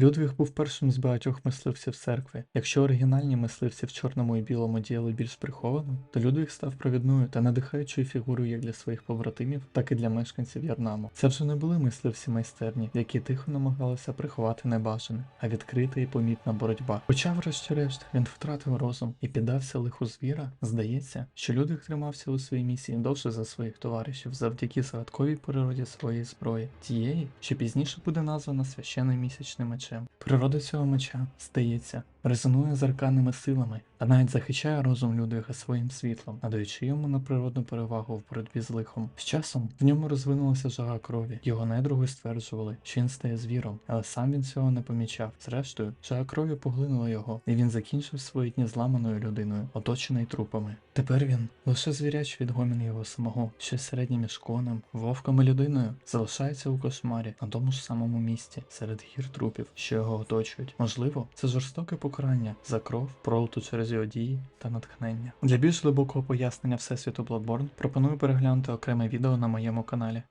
Людвіг був першим з багатьох мисливців церкви. Якщо оригінальні мисливці в чорному і білому діяли більш приховано, то Людвіг став провідною та надихаючою фігурою як для своїх побратимів, так і для мешканців Ярнаму. Це вже не були мисливці майстерні, які тихо намагалися приховати небажане, а відкрита і помітна боротьба. Хоча, врешті-решт, він втратив розум і піддався лиху звіра, здається, що Людвіг тримався у своїй місії довше за своїх товаришів завдяки загадковій природі своєї зброї, тієї, що пізніше буде названа священним місячним мечем. Природа цього меча, здається, резонує з арканними силами та навіть захищає розум Людвіга своїм світлом, надаючи йому надприродну перевагу в боротьбі з лихом. З часом в ньому розвинулася жага крові. Його недруги стверджували, що він стає звіром, але сам він цього не помічав. Зрештою, жага крові поглинула його, і він закінчив свої дні зламаною людиною, оточений трупами. Тепер він лише звіряч відгомін його самого, щось середнє між конем, вовком і людиною, залишається у кошмарі на тому ж самому місці, серед гір трупів, що його оточують. Можливо, це жорстоке покарання за кров, пролуту через його дії та натхнення. Для більш глибокого пояснення всесвіту Bloodborne пропоную переглянути окреме відео на моєму каналі.